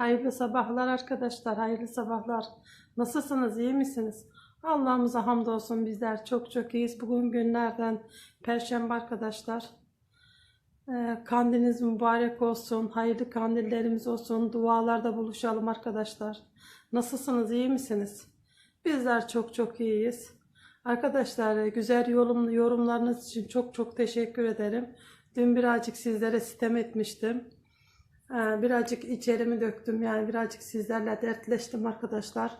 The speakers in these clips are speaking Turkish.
Hayırlı sabahlar arkadaşlar, hayırlı sabahlar. Nasılsınız, iyi misiniz? Allah'ımıza hamdolsun bizler çok çok iyiyiz. Bugün günlerden Perşembe arkadaşlar. Ee, kandiliniz mübarek olsun, hayırlı kandillerimiz olsun. Dualarda buluşalım arkadaşlar. Nasılsınız, iyi misiniz? Bizler çok çok iyiyiz. Arkadaşlar güzel yorum, yorumlarınız için çok çok teşekkür ederim. Dün birazcık sizlere sitem etmiştim. Ee, Birazcık içerimi döktüm yani birazcık sizlerle dertleştim arkadaşlar.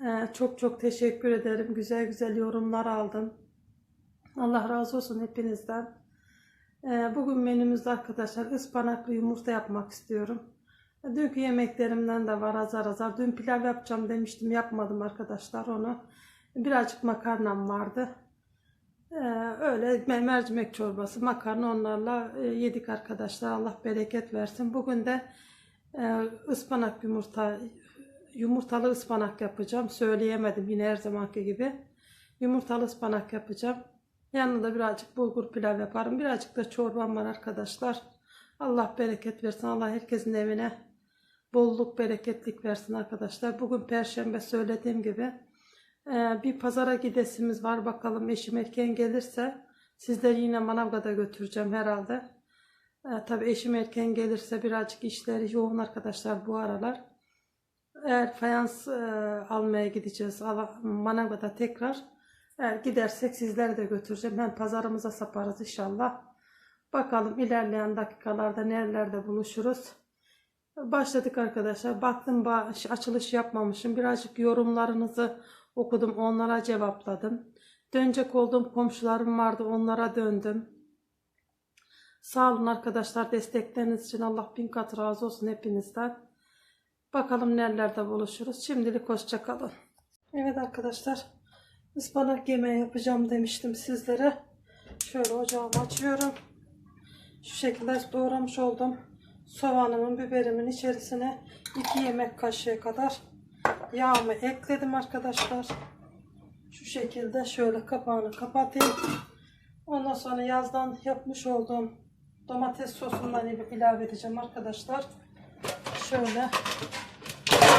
Ee, Çok çok teşekkür ederim. Güzel güzel yorumlar aldım. Allah razı olsun hepinizden. Ee, Bugün menümüzde arkadaşlar ıspanaklı yumurta yapmak istiyorum. Dünkü yemeklerimden de var azar azar. Dün pilav yapacağım demiştim yapmadım arkadaşlar onu. Birazcık makarnam vardı. Ee, öyle me- mercimek çorbası, makarna onlarla e, yedik arkadaşlar. Allah bereket versin. Bugün de e, ıspanak yumurta, yumurtalı ıspanak yapacağım. Söyleyemedim yine her zamanki gibi. Yumurtalı ıspanak yapacağım. Yanında birazcık bulgur pilav yaparım. Birazcık da çorbam var arkadaşlar. Allah bereket versin. Allah herkesin evine bolluk, bereketlik versin arkadaşlar. Bugün perşembe söylediğim gibi. Ee, bir pazara gidesimiz var. Bakalım eşim erken gelirse sizleri yine Manavgat'a götüreceğim herhalde. Ee, tabii eşim erken gelirse birazcık işleri yoğun arkadaşlar bu aralar. Eğer fayans e, almaya gideceğiz Manavgat'a tekrar. Eğer gidersek sizleri de götüreceğim. Hem pazarımıza saparız inşallah. Bakalım ilerleyen dakikalarda nerelerde buluşuruz. Başladık arkadaşlar. Baktım ba- açılış yapmamışım. Birazcık yorumlarınızı okudum. Onlara cevapladım. Dönecek olduğum komşularım vardı. Onlara döndüm. Sağ olun arkadaşlar destekleriniz için. Allah bin kat razı olsun hepinizden. Bakalım nerelerde buluşuruz. Şimdilik hoşça kalın. Evet arkadaşlar. ıspanak yemeği yapacağım demiştim sizlere. Şöyle ocağımı açıyorum. Şu şekilde doğramış oldum. Soğanımın, biberimin içerisine 2 yemek kaşığı kadar yağımı ekledim arkadaşlar. Şu şekilde şöyle kapağını kapatayım. Ondan sonra yazdan yapmış olduğum domates sosundan il- ilave edeceğim arkadaşlar. Şöyle.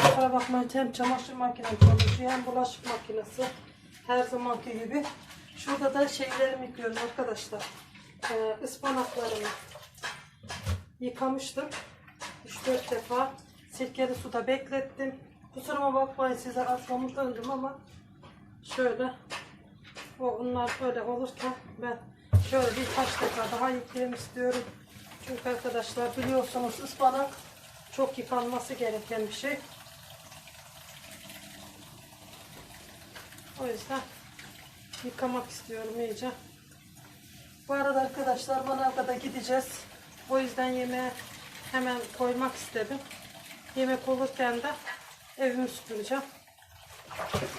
Kusura bakmayın hem çamaşır makinesi çalışıyor hem bulaşık makinesi. Her zamanki gibi. Şurada da şeylerimi yıkıyorum arkadaşlar. Ee, ıspanaklarımı yıkamıştım. 3-4 defa sirkeli suda beklettim. Kusuruma bakmayın size atlamış döndüm ama şöyle o onlar böyle olurken ben şöyle birkaç defa daha yıkayayım istiyorum. Çünkü arkadaşlar biliyorsunuz ıspanak çok yıkanması gereken bir şey. O yüzden yıkamak istiyorum iyice. Bu arada arkadaşlar Manavgat'a gideceğiz. O yüzden yemeğe hemen koymak istedim. Yemek olurken de evimi süpüreceğim.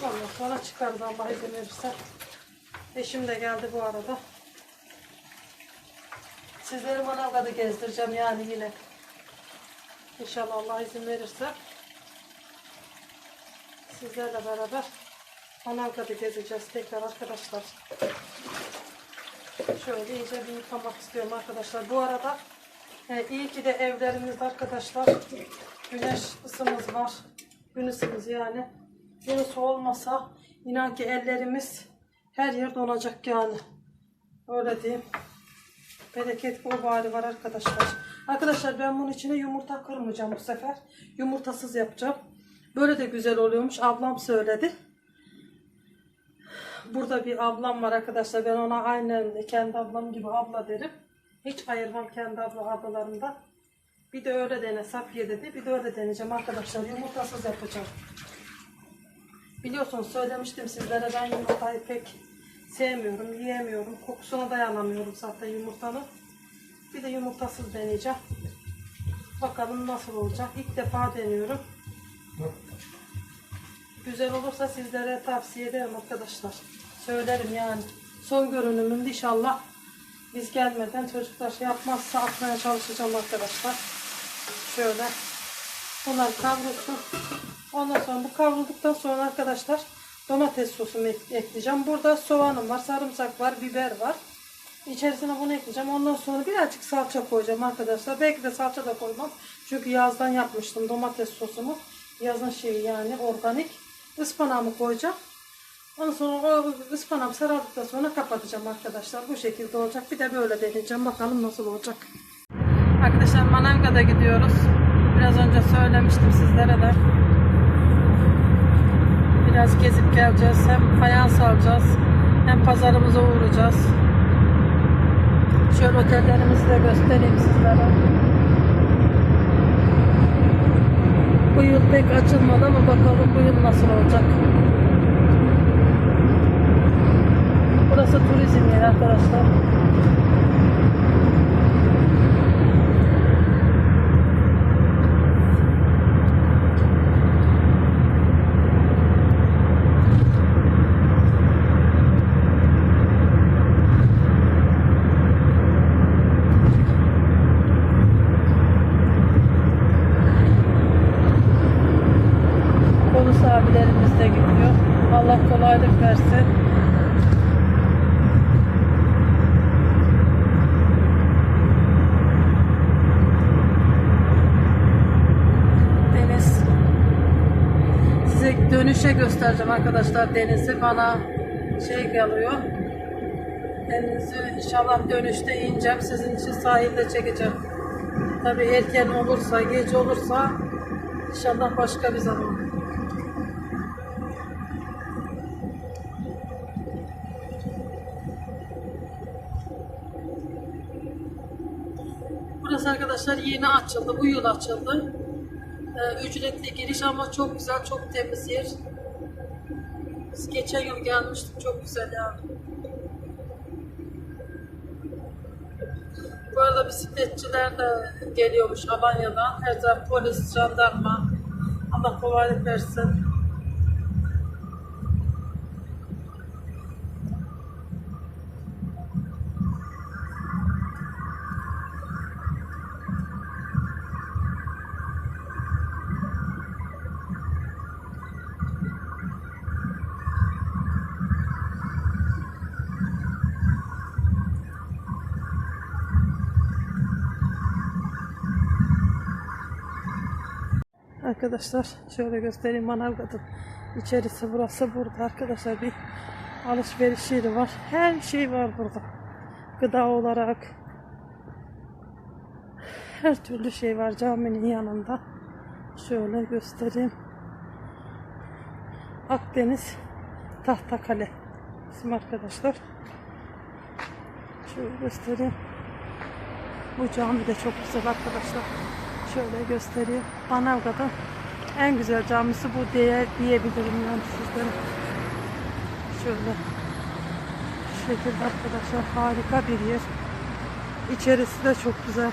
Ondan sonra çıkarız Allah izin verirse. Eşim de geldi bu arada. Sizleri Manavgat'ı gezdireceğim yani yine. İnşallah Allah izin verirse. Sizlerle beraber Manavgat'ı gezeceğiz tekrar arkadaşlar. Şöyle iyice bir yıkamak istiyorum arkadaşlar. Bu arada e, iyi ki de evlerimizde arkadaşlar güneş ısımız var. Isımız yani. Gün ısı olmasa inan ki ellerimiz her yer donacak yani. Öyle diyeyim. Bereket bu bari var arkadaşlar. Arkadaşlar ben bunun içine yumurta kırmayacağım bu sefer. Yumurtasız yapacağım. Böyle de güzel oluyormuş. Ablam söyledi. Burada bir ablam var arkadaşlar. Ben ona aynen kendi ablam gibi abla derim. Hiç ayırmam kendi abla ablalarımdan. Bir de öyle dene Safiye dedi. Bir de öyle deneyeceğim arkadaşlar. Yumurtasız yapacağım. Biliyorsunuz söylemiştim sizlere ben yumurtayı pek sevmiyorum, yiyemiyorum. Kokusuna dayanamıyorum zaten yumurtanın. Bir de yumurtasız deneyeceğim. Bakalım nasıl olacak. İlk defa deniyorum. Güzel olursa sizlere tavsiye ederim arkadaşlar. Söylerim yani. Son görünümünde inşallah biz gelmeden çocuklar şey yapmazsa atmaya çalışacağım arkadaşlar. Şöyle. Bunlar kavrulsun. Ondan sonra bu kavrulduktan sonra arkadaşlar domates sosumu ek- ekleyeceğim. Burada soğanım var, sarımsak var, biber var. İçerisine bunu ekleyeceğim. Ondan sonra birazcık salça koyacağım arkadaşlar. Belki de salça da koymam. Çünkü yazdan yapmıştım domates sosumu. Yazın şeyi yani organik. Ispanağımı koyacağım. Ondan sonra o ıspanağım sarardıktan sonra kapatacağım arkadaşlar. Bu şekilde olacak. Bir de böyle deneyeceğim. Bakalım nasıl olacak. Arkadaşlar Manavga'da gidiyoruz. Biraz önce söylemiştim sizlere de. Biraz gezip geleceğiz. Hem fayans alacağız. Hem pazarımıza uğrayacağız. Şöyle otellerimizi de göstereyim sizlere. Bu yıl pek açılmadı ama bakalım bu yıl nasıl olacak. Burası turizm yeri arkadaşlar. Polis abilerimiz de gidiyor. Allah kolaylık versin. Deniz. Size dönüşe göstereceğim arkadaşlar denizi. Bana şey geliyor. Denizi inşallah dönüşte ineceğim. Sizin için sahilde çekeceğim. Tabii erken olursa, gece olursa inşallah başka bir zaman. Burası arkadaşlar yeni açıldı. Bu yıl açıldı. Ee, ücretli giriş ama çok güzel, çok temiz yer. Biz geçen yıl gelmiştik. Çok güzel yani. Bu arada bisikletçiler de geliyormuş Alanya'dan. Her zaman polis, jandarma. Allah kolaylık versin. Arkadaşlar şöyle göstereyim Manavgat'ın içerisi burası burada arkadaşlar bir alışveriş yeri var. Her şey var burada. Gıda olarak her türlü şey var caminin yanında. Şöyle göstereyim. Akdeniz Tahtakale isim arkadaşlar. Şöyle göstereyim. Bu cami de çok güzel arkadaşlar. Şöyle göstereyim. Manavgat'ın en güzel camisi bu diye diyebilirim yani sizlere. Şöyle. Şu şekilde arkadaşlar harika bir yer. İçerisi de çok güzel.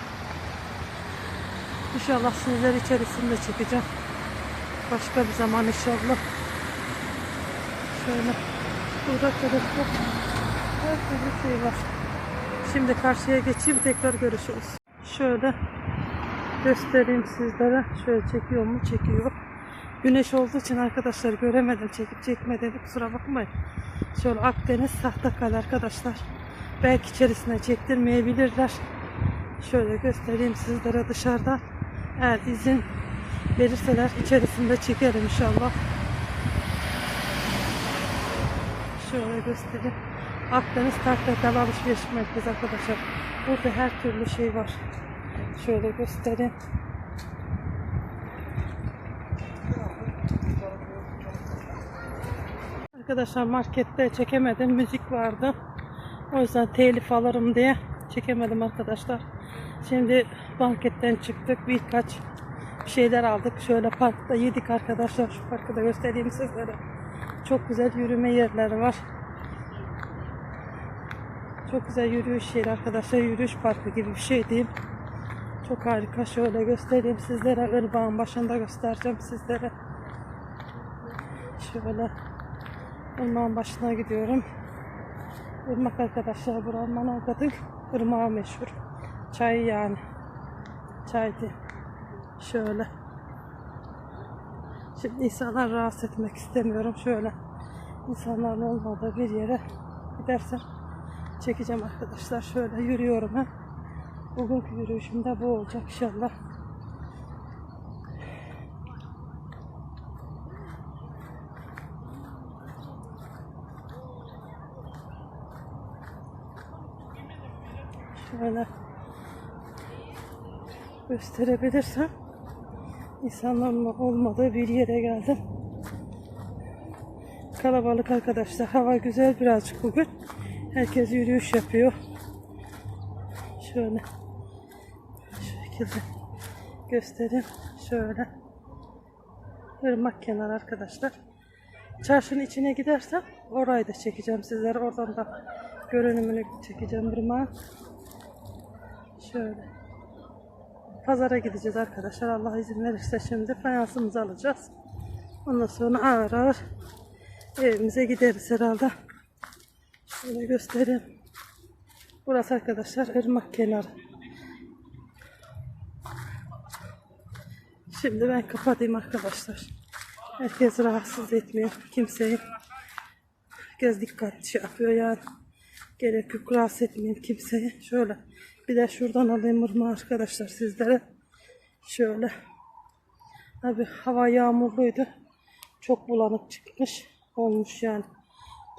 İnşallah sizler içerisinde de çekeceğim. Başka bir zaman inşallah. Şöyle. Burada arkadaşlar her türlü şey var. Şimdi karşıya geçeyim tekrar görüşürüz. Şöyle göstereyim sizlere. Şöyle çekiyor mu? Çekiyor. Güneş olduğu için arkadaşlar göremedim. Çekip çekmedim. Kusura bakmayın. Şöyle Akdeniz Tahtakale arkadaşlar. Belki içerisine çektirmeyebilirler. Şöyle göstereyim sizlere dışarıda. Eğer izin verirseler içerisinde çekerim inşallah. Şöyle göstereyim. Akdeniz Tahtakale alışveriş merkezi arkadaşlar. Burada her türlü şey var. Şöyle göstereyim. Arkadaşlar markette çekemedim. Müzik vardı. O yüzden telif alırım diye çekemedim arkadaşlar. Şimdi marketten çıktık. Birkaç şeyler aldık. Şöyle parkta yedik arkadaşlar. Şu parkı da göstereyim sizlere. Çok güzel yürüme yerleri var. Çok güzel yürüyüş yeri arkadaşlar. Yürüyüş parkı gibi bir şey diyeyim. Çok harika. Şöyle göstereyim sizlere. Irbağın başında göstereceğim sizlere. Şöyle ırmağın başına gidiyorum. Irmak arkadaşlar buranın Manavgat'ın ırmağı meşhur. Çay yani. Çaydı. Şöyle. Şimdi insanlar rahatsız etmek istemiyorum. Şöyle insanların olmadığı bir yere gidersem çekeceğim arkadaşlar. Şöyle yürüyorum hem. Bugünkü yürüyüşümde bu olacak inşallah. Şöyle gösterebilirsem insanların olmadığı bir yere geldim. Kalabalık arkadaşlar. Hava güzel birazcık bugün. Herkes yürüyüş yapıyor. Şöyle şekilde göstereyim. Şöyle. Irmak kenarı arkadaşlar. Çarşının içine gidersem orayı da çekeceğim sizlere. Oradan da görünümünü çekeceğim ırmağın. Şöyle. Pazara gideceğiz arkadaşlar. Allah izin verirse şimdi fayansımızı alacağız. Ondan sonra ağır ağır evimize gideriz herhalde. Şöyle göstereyim. Burası arkadaşlar ırmak kenarı. Şimdi ben kapatayım arkadaşlar. Herkes rahatsız etmiyor kimseyi. Herkes dikkatli şey yapıyor yani. Gerek yok rahatsız etmeyeyim kimseyi. Şöyle bir de şuradan alayım ırmağı arkadaşlar sizlere. Şöyle. Abi hava yağmurluydu. Çok bulanık çıkmış. Olmuş yani.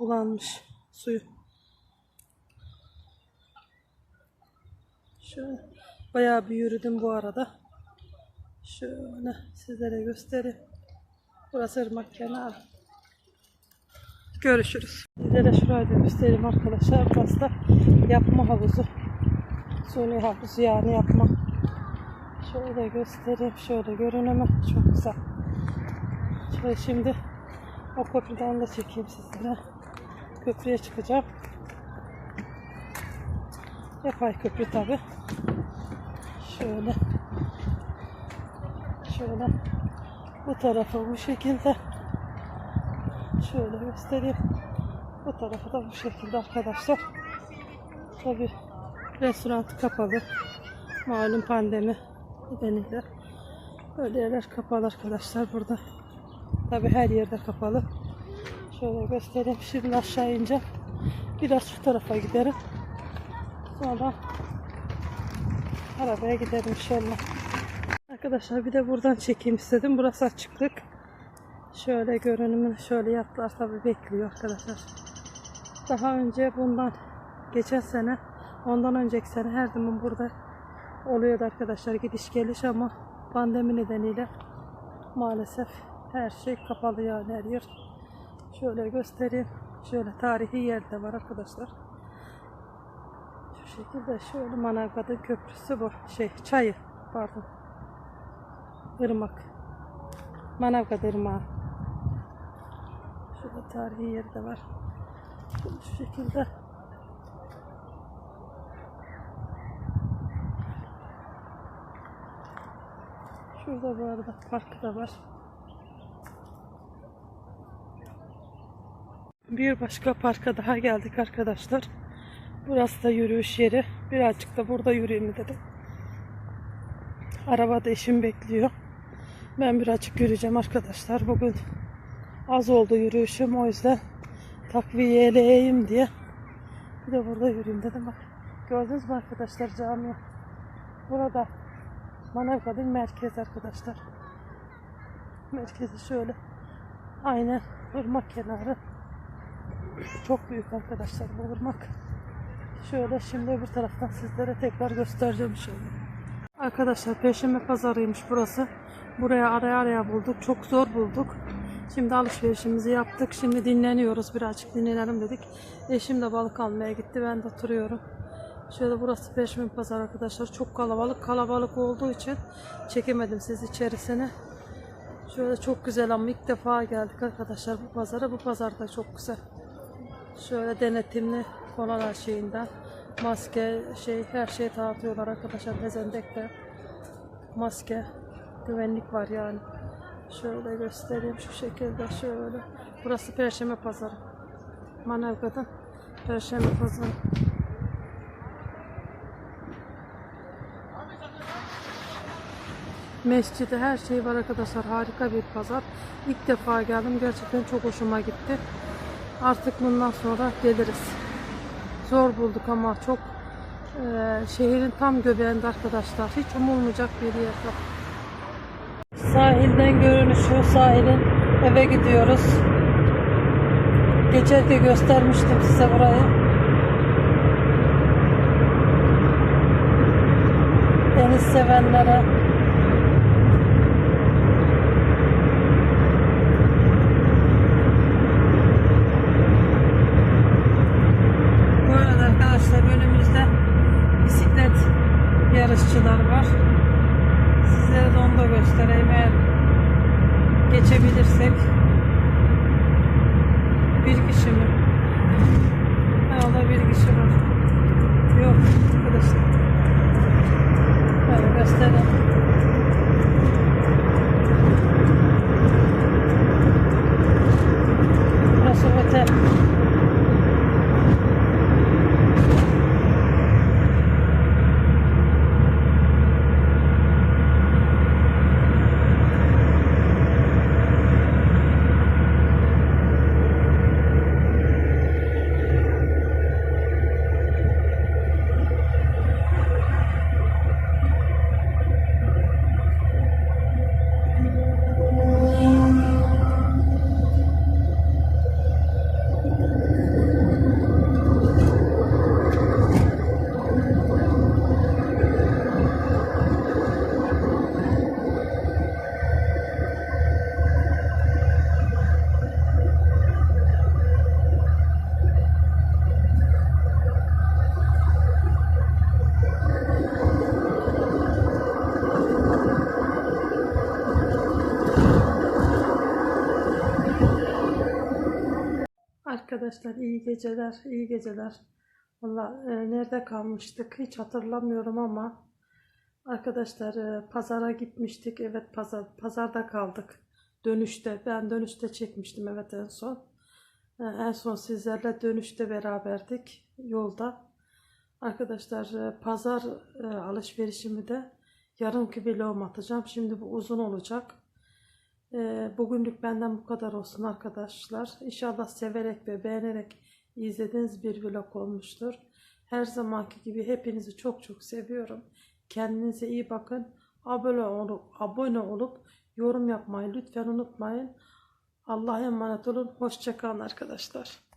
Bulanmış suyu. Şöyle. Bayağı bir yürüdüm bu arada. Şöyle sizlere göstereyim. Burası ırmak kenarı. Görüşürüz. Sizlere şurayı da göstereyim arkadaşlar. Burası da yapma havuzu. Suni havuzu yani yapma. Şöyle göstereyim. Şöyle görünümü. Çok güzel. Şöyle şimdi o köprüden de çekeyim sizlere. Köprüye çıkacağım. Yapay köprü tabi. Şöyle. Şöyle. Bu tarafı bu şekilde. Şöyle göstereyim. Bu tarafı da bu şekilde arkadaşlar. Tabi restoran kapalı. Malum pandemi nedeniyle. Böyle yerler kapalı arkadaşlar burada. Tabi her yerde kapalı. Şöyle göstereyim. Şimdi aşağı ineceğim. Biraz şu tarafa giderim. Sonra arabaya giderim inşallah. Arkadaşlar bir de buradan çekeyim istedim. Burası açıklık. Şöyle görünümünü şöyle yatlar tabi bekliyor arkadaşlar. Daha önce bundan geçen sene ondan önceki sene her zaman burada oluyordu arkadaşlar gidiş geliş ama pandemi nedeniyle maalesef her şey kapalı yani her yer. Şöyle göstereyim. Şöyle tarihi yerde var arkadaşlar. Şu şekilde şöyle Manavgat'ın köprüsü bu. Şey çayı pardon. Irmak. Manavgat Irmağı. Şurada tarihi yeri de var. Şöyle şu şekilde. Şurada bu arada park da var. Bir başka parka daha geldik arkadaşlar. Burası da yürüyüş yeri. Birazcık da burada yürüyeyim dedim. Arabada eşim bekliyor. Ben birazcık yürüyeceğim arkadaşlar. Bugün az oldu yürüyüşüm. O yüzden takviyeleyeyim diye. Bir de burada yürüyeyim dedim. Bak gördünüz mü arkadaşlar cami? Burada Manavgat'ın merkez arkadaşlar. Merkezi şöyle. Aynen ırmak kenarı. Çok büyük arkadaşlar bu ırmak. Şöyle şimdi bir taraftan sizlere tekrar göstereceğim inşallah. Arkadaşlar Perşembe pazarıymış burası. Buraya araya araya bulduk. Çok zor bulduk. Şimdi alışverişimizi yaptık. Şimdi dinleniyoruz. Birazcık dinlenelim dedik. Eşim de balık almaya gitti. Ben de oturuyorum. Şöyle burası Perşembe pazar arkadaşlar. Çok kalabalık. Kalabalık olduğu için çekemedim siz içerisine. Şöyle çok güzel ama ilk defa geldik arkadaşlar bu pazara. Bu pazar da çok güzel. Şöyle denetimli kolalar şeyinden maske şey her şey dağıtıyorlar arkadaşlar. Hezendek'te maske güvenlik var yani. Şöyle göstereyim şu şekilde şöyle. Burası Perşembe Pazarı. Manavgat'ın Perşembe Pazarı. Mescidi her şey var arkadaşlar. Harika bir pazar. İlk defa geldim. Gerçekten çok hoşuma gitti. Artık bundan sonra geliriz zor bulduk ama çok e, şehrin tam göbeğinde arkadaşlar. Hiç umulmayacak bir yerde. Sahilden görünüşü, sahilin eve gidiyoruz. Gece de göstermiştim size burayı. deniz sevenlere. Bu arada arkadaşlar önümüzde bisiklet yarışçılar var. Sizlere de onu da göstereyim eğer geçebilirsek. Arkadaşlar iyi geceler, iyi geceler. Valla e, nerede kalmıştık hiç hatırlamıyorum ama arkadaşlar e, pazara gitmiştik. Evet pazar pazarda kaldık. Dönüşte ben dönüşte çekmiştim evet en son. E, en son sizlerle dönüşte beraberdik yolda. Arkadaşlar e, pazar e, alışverişimi de yarınki vlogum atacağım. Şimdi bu uzun olacak. Ee, Bugünlük benden bu kadar olsun arkadaşlar. İnşallah severek ve beğenerek izlediğiniz bir vlog olmuştur. Her zamanki gibi hepinizi çok çok seviyorum. Kendinize iyi bakın. Abone olup, abone olup yorum yapmayı lütfen unutmayın. Allah'a emanet olun. Hoşçakalın arkadaşlar.